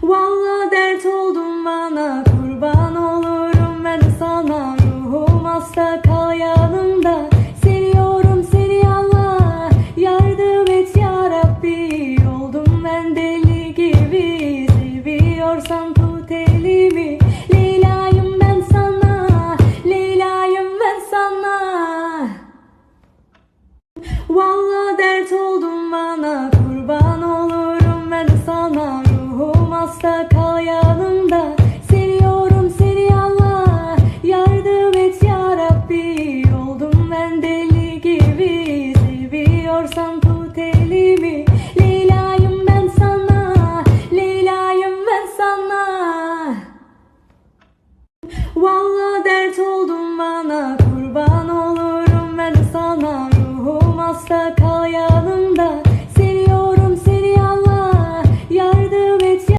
Valla varsa kal yanımda Seviyorum seni Allah. Yardım et ya Rabbi. Oldum ben deli gibi. Seviyorsan tut elimi. Leyla'yım ben sana. Leyla'yım ben sana. Valla dert oldum bana. Kurban olurum ben sana. Ruhum asla kal yanımda